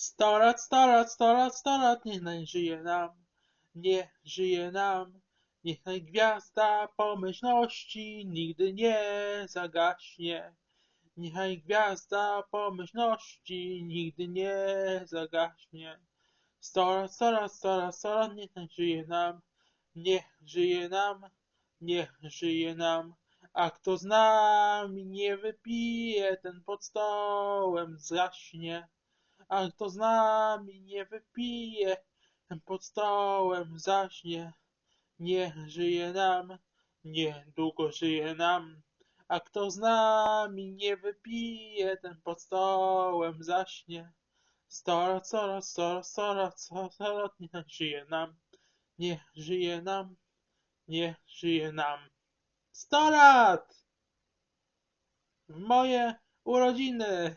Sto lat, sto lat, sto lat, lat, niech żyje nam, niech żyje nam. Niech gwiazda pomyślności nigdy nie zagaśnie. Niechaj gwiazda pomyślności nigdy nie zagaśnie. Sto lat, sto lat, sto lat, sto lat, niech żyje nam, niech żyje nam, niech żyje nam. A kto z nami nie wypije, ten pod stołem zgaśnie. A kto z nami nie wypije, pod stołem zaśnie. Niech żyje nam, niech długo żyje nam. A kto z nami nie wypije, ten pod stołem zaśnie. Sto lat, sto lat, sto lat, sto lat, sto sto lat, niech żyje nam, niech żyje nam, niech żyje nam. Sto lat! Moje urodziny!